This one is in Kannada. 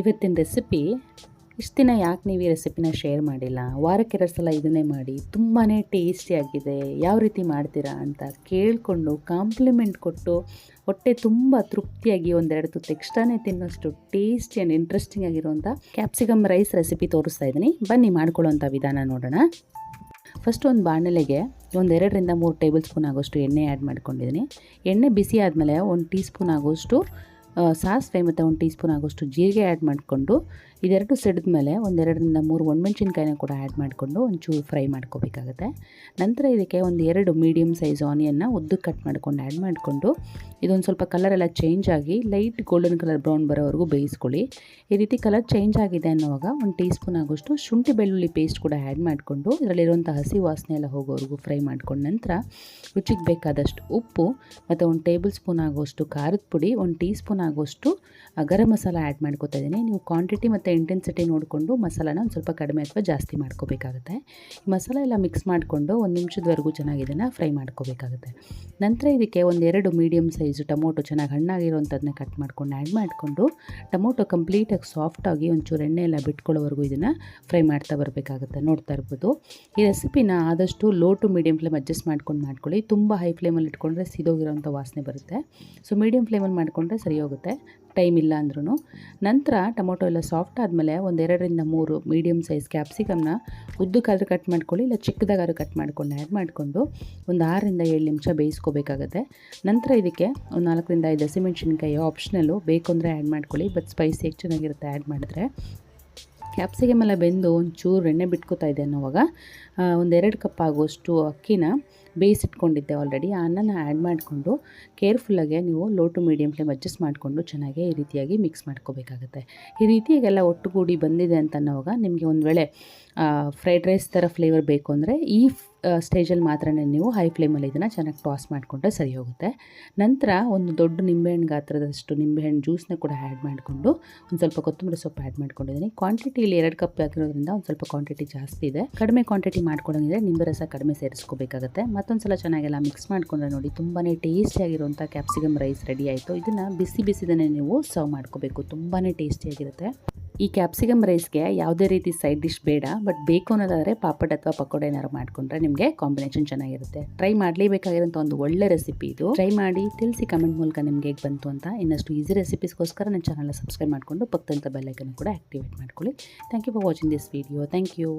ಇವತ್ತಿನ ರೆಸಿಪಿ ಇಷ್ಟು ದಿನ ಯಾಕೆ ನೀವು ಈ ರೆಸಿಪಿನ ಶೇರ್ ಮಾಡಿಲ್ಲ? ವಾರಕ್ಕೆ ಎರಡು ಸಲ ಇದನ್ನೇ ಮಾಡಿ ತುಂಬಾ ಟೇಸ್ಟಿಯಾಗಿದೆ ಯಾವ ರೀತಿ ಮಾಡ್ತೀರಾ ಅಂತ ಕೇಳಿಕೊಂಡು ಕಾಂಪ್ಲಿಮೆಂಟ್ ಕೊಟ್ಟು, ಹೊಟ್ಟೆ ತುಂಬ ತೃಪ್ತಿಯಾಗಿ ಒಂದೆರಡು ತುತ್ತು ಎಕ್ಸ್ಟ್ರಾನೇ ತಿನ್ನೋಷ್ಟು ಟೇಸ್ಟಿ ಆ್ಯಂಡ್ ಇಂಟ್ರೆಸ್ಟಿಂಗ್ ಆಗಿರುವಂಥ ಕ್ಯಾಪ್ಸಿಕಮ್ ರೈಸ್ ರೆಸಿಪಿ ತೋರಿಸ್ತಾ ಇದ್ದೀನಿ. ಬನ್ನಿ ಮಾಡ್ಕೊಳ್ಳೋಂಥ ವಿಧಾನ ನೋಡೋಣ. ಫಸ್ಟ್ ಒಂದು ಬಾಣಲೆಗೆ ಒಂದು ಎರಡರಿಂದ ಮೂರು ಟೇಬಲ್ ಸ್ಪೂನ್ ಆಗೋಷ್ಟು ಎಣ್ಣೆ ಆ್ಯಡ್ ಮಾಡ್ಕೊಂಡಿದ್ದೀನಿ. ಎಣ್ಣೆ ಬಿಸಿ ಆದಮೇಲೆ ಒಂದು ಟೀ ಸ್ಪೂನ್ ಆಗೋಷ್ಟು ಸಾಸಿವೆ ಮತ್ತು ಒಂದು ಟೀ ಸ್ಪೂನ್ ಆಗೋಷ್ಟು ಜೀರಿಗೆ ಆ್ಯಡ್ ಮಾಡಿಕೊಂಡು ಇದೆರಡು ಸಿಡಿದ ಮೇಲೆ ಒಂದೆರಡರಿಂದ ಮೂರು ಒಣಮೆಣ್ಸಿನ್ಕಾಯಿನ ಕೂಡ ಆ್ಯಡ್ ಮಾಡಿಕೊಂಡು ಒಂಚೂರು ಫ್ರೈ ಮಾಡ್ಕೋಬೇಕಾಗುತ್ತೆ. ನಂತರ ಇದಕ್ಕೆ ಒಂದು ಎರಡು ಮೀಡಿಯಮ್ ಸೈಜ್ ಆನಿಯನ್ನ ಉದ್ದಕ್ಕೆ ಕಟ್ ಮಾಡ್ಕೊಂಡು ಆ್ಯಡ್ ಮಾಡಿಕೊಂಡು ಇದೊಂದು ಸ್ವಲ್ಪ ಕಲರ್ ಎಲ್ಲ ಚೇಂಜ್ ಆಗಿ ಲೈಟ್ ಗೋಲ್ಡನ್ ಕಲರ್ ಬ್ರೌನ್ ಬರೋವರೆಗೂ ಬೇಯಿಸ್ಕೊಳ್ಳಿ. ಈ ರೀತಿ ಕಲರ್ ಚೇಂಜ್ ಆಗಿದೆ ಅನ್ನೋವಾಗ ಒಂದು ಟೀ ಸ್ಪೂನ್ ಆಗೋಷ್ಟು ಶುಂಠಿ ಬೆಳ್ಳುಳ್ಳಿ ಪೇಸ್ಟ್ ಕೂಡ ಆ್ಯಡ್ ಮಾಡಿಕೊಂಡು ಇದರಲ್ಲಿರುವಂಥ ಹಸಿ ವಾಸನೆ ಎಲ್ಲ ಹೋಗೋವರೆಗೂ ಫ್ರೈ ಮಾಡಿಕೊಂಡು ನಂತರ ರುಚಿಗೆ ಬೇಕಾದಷ್ಟು ಉಪ್ಪು ಮತ್ತು ಒಂದು ಟೇಬಲ್ ಸ್ಪೂನ್ ಆಗೋಷ್ಟು ಖಾರದ ಪುಡಿ, ಒಂದು ಟೀ ಸ್ಪೂನ್ ಆಗೋಷ್ಟು ಗರಂ ಮಸಾಲ ಆ್ಯಡ್ ಮಾಡ್ಕೋತಾ ಇದ್ದೀನಿ. ನೀವು ಕ್ವಾಂಟಿಟಿ ಮತ್ತು ಇಂಟೆನ್ಸಿಟಿ ನೋಡಿಕೊಂಡು ಮಸಾಲಾನ ಒಂದು ಸ್ವಲ್ಪ ಕಡಿಮೆ ಅಥವಾ ಜಾಸ್ತಿ ಮಾಡ್ಕೋಬೇಕಾಗುತ್ತೆ. ಮಸಾಲ ಎಲ್ಲ ಮಿಕ್ಸ್ ಮಾಡಿಕೊಂಡು ಒಂದು ನಿಮಿಷದವರೆಗೂ ಚೆನ್ನಾಗಿ ಇದನ್ನು ಫ್ರೈ ಮಾಡ್ಕೋಬೇಕಾಗುತ್ತೆ. ನಂತರ ಇದಕ್ಕೆ ಒಂದು ಎರಡು ಮೀಡಿಯಮ್ ಸೈಜು ಟೊಮೊಟೊ ಚೆನ್ನಾಗಿ ಹಣ್ಣಾಗಿರೋಂಥದ್ದನ್ನ ಕಟ್ ಮಾಡ್ಕೊಂಡು ಆ್ಯಡ್ ಮಾಡಿಕೊಂಡು ಟೊಮೊಟೊ ಕಂಪ್ಲೀಟಾಗಿ ಸಾಫ್ಟಾಗಿ ಒಂಚೂರು ಎಣ್ಣೆ ಎಲ್ಲ ಬಿಟ್ಕೊಳ್ಳೋವರೆಗೂ ಇದನ್ನು ಫ್ರೈ ಮಾಡ್ತಾ ಬರಬೇಕಾಗುತ್ತೆ, ನೋಡ್ತಾ ಇರ್ಬೋದು. ಈ ರೆಸಿಪಿನ ಆದಷ್ಟು low to medium flame adjust ಮಾಡ್ಕೊಂಡು ಮಾಡ್ಕೊಳ್ಳಿ. ತುಂಬ ಹೈ ಫ್ಲೇಮಲ್ಲಿ ಇಟ್ಕೊಂಡ್ರೆ ಸಿದೋಗಿರೋಂಥ ವಾಸನೆ ಬರುತ್ತೆ. ಸೊ ಮೀಡಿಯಂ ಫ್ಲೇಮಲ್ಲಿ ಮಾಡಿಕೊಂಡ್ರೆ ಸರಿ ಹೋಗುತ್ತೆ. ಟೈಮ್ ಇಲ್ಲ ಅಂದ್ರೂ ನಂತರ ಟೊಮೊಟೊ ಎಲ್ಲ ಸಾಫ್ಟ್ ಆದಮೇಲೆ ಒಂದು ಎರಡರಿಂದ ಮೂರು ಮೀಡಿಯಮ್ ಸೈಜ್ ಕ್ಯಾಪ್ಸಿಕಮ್ನ ಉದ್ದಕ್ಕಾದ್ರೂ ಕಟ್ ಮಾಡ್ಕೊಳ್ಳಿ, ಇಲ್ಲ ಚಿಕ್ಕದಾಗಾದ್ರೂ ಕಟ್ ಮಾಡ್ಕೊಂಡು ಆ್ಯಡ್ ಮಾಡಿಕೊಂಡು ಒಂದು ಆರರಿಂದ ಏಳು ನಿಮಿಷ ಬೇಯಿಸ್ಕೋಬೇಕಾಗತ್ತೆ. ನಂತರ ಇದಕ್ಕೆ ಒಂದು ನಾಲ್ಕರಿಂದ ಐದು ಹಸಿಮೆಣ್ಸಿನ್ಕಾಯಿ ಆಪ್ಷನಲ್ಲು ಬೇಕು ಅಂದರೆ ಆ್ಯಡ್ ಮಾಡ್ಕೊಳ್ಳಿ ಬಟ್ ಸ್ಪೈಸಿಯಾಗಿ ಚೆನ್ನಾಗಿರುತ್ತೆ ಆ್ಯಡ್ ಮಾಡಿದ್ರೆ. ಕ್ಯಾಪ್ಸಿಕಮ್ ಎಲ್ಲ ಬೆಂದು ಒಂಚೂರು ಎಣ್ಣೆ ಬಿಟ್ಕೋತಾ ಇದೆ ಅನ್ನೋವಾಗ ಒಂದೆರಡು ಕಪ್ ಆಗುವಷ್ಟು ಅಕ್ಕಿನ ಬೇಯಿಸಿಟ್ಕೊಂಡಿದ್ದೆ ಆಲ್ರೆಡಿ ಆ ಅನ್ನನ ಆ್ಯಡ್ ಮಾಡಿಕೊಂಡು ಕೇರ್ಫುಲ್ಲಾಗೆ ನೀವು low to medium flame adjust ಮಾಡಿಕೊಂಡು ಚೆನ್ನಾಗಿ ಈ ರೀತಿಯಾಗಿ ಮಿಕ್ಸ್ ಮಾಡ್ಕೋಬೇಕಾಗುತ್ತೆ. ಈ ರೀತಿಯಾಗೆಲ್ಲ ಒಟ್ಟುಗೂಡಿ ಬಂದಿದೆ ಅಂತ ಅನ್ನೋವಾಗ ನಿಮಗೆ ಒಂದು ವೇಳೆ ಫ್ರೈಡ್ ರೈಸ್ ಥರ ಫ್ಲೇವರ್ ಬೇಕು ಅಂದರೆ ಈ ಸ್ಟೇಜಲ್ಲಿ ಮಾತ್ರ ನೀವು ಹೈ ಫ್ಲೇಮಲ್ಲಿ ಇದನ್ನು ಚೆನ್ನಾಗಿ ಟಾಸ್ ಮಾಡಿಕೊಂಡ್ರೆ ಸರಿ ಹೋಗುತ್ತೆ. ನಂತರ ಒಂದು ದೊಡ್ಡ ನಿಂಬೆಹಣ್ಣು ಗಾತ್ರದಷ್ಟು ನಿಂಬೆಹಣ್ಣು ಜ್ಯೂಸ್ನ ಕೂಡ ಆ್ಯಡ್ ಮಾಡಿಕೊಂಡು ಒಂದು ಸ್ವಲ್ಪ ಕೊತ್ತಂಬರಿ ಸೊಪ್ಪು ಆ್ಯಡ್ ಮಾಡ್ಕೊಂಡಿದ್ದೀನಿ. ಕ್ವಾಂಟಿಟಿ ಇಲ್ಲಿ ಎರಡು ಕಪ್ ಹಾಕಿರೋದ್ರಿಂದ ಒಂದು ಸ್ವಲ್ಪ ಕ್ವಾಂಟಿಟಿ ಜಾಸ್ತಿ ಇದೆ. ಕಡಿಮೆ ಕ್ವಾಂಟಿಟಿ ಮಾಡ್ಕೊಳಂಗಿದ್ರೆ ನಿಂಬೆ ರಸ ಕಡಿಮೆ ಸೇರಿಸ್ಕೋಬೇಕಾಗುತ್ತೆ. ಮತ್ತೊಂದು ಸಲ ಚೆನ್ನಾಗೆಲ್ಲ ಮಿಕ್ಸ್ ಮಾಡಿಕೊಂಡ್ರೆ ನೋಡಿ ತುಂಬಾ ಟೇಸ್ಟಿಯಾಗಿರುವಂಥ ಕ್ಯಾಪ್ಸಿಕಮ್ ರೈಸ್ ರೆಡಿ ಆಯಿತು. ಇದನ್ನು ಬಿಸಿ ಬಿಸಿದನ್ನೇ ನೀವು ಸರ್ವ್ ಮಾಡ್ಕೋಬೇಕು. ತುಂಬಾ ಟೇಸ್ಟಿಯಾಗಿರುತ್ತೆ ಈ ಕ್ಯಾಪ್ಸಿಕಮ್ ರೈಸ್ಗೆ ಯಾವುದೇ ರೀತಿ ಸೈಡ್ ಡಿಶ್ ಬೇಡ ಬಟ್ ಬೇಕು ಅನ್ನೋದಾದರೆ ಪಾಪಡ್ ಅಥವಾ ಪಕೋಡ ಏನಾದ್ರು ಮಾಡಿಕೊಂಡ್ರೆ ನಿಮಗೆ ಕಾಂಬಿನೇಷನ್ ಚೆನ್ನಾಗಿರುತ್ತೆ. ಟ್ರೈ ಮಾಡಲೇಬೇಕಾಗಿರೋಂಥ ಒಂದು ಒಳ್ಳೆ ರೆಸಿಪಿ ಇದು. ಟ್ರೈ ಮಾಡಿ, ತಿಳಿಸಿ ಕಮೆಂಟ್ ಮೂಲಕ ನಿಮಗೆ ಹೇಗೆ ಬಂತು ಅಂತ. ಇನ್ನಷ್ಟು ಈಸಿ ರೆಸಿಪೀಸ್ಗೋಸ್ಕರ ನನ್ನ ಚಾನಲ್ನ ಸಬ್ಸ್ಕ್ರೈಬ್ ಮಾಡಿಕೊಂಡು ಪಕ್ಕದಂಥ ಬೆಲ್ಲೈಕನ್ನು ಕೂಡ ಆ್ಯಕ್ಟಿವೇಟ್ ಮಾಡ್ಕೊಳ್ಳಿ. Thank you for watching this video thank you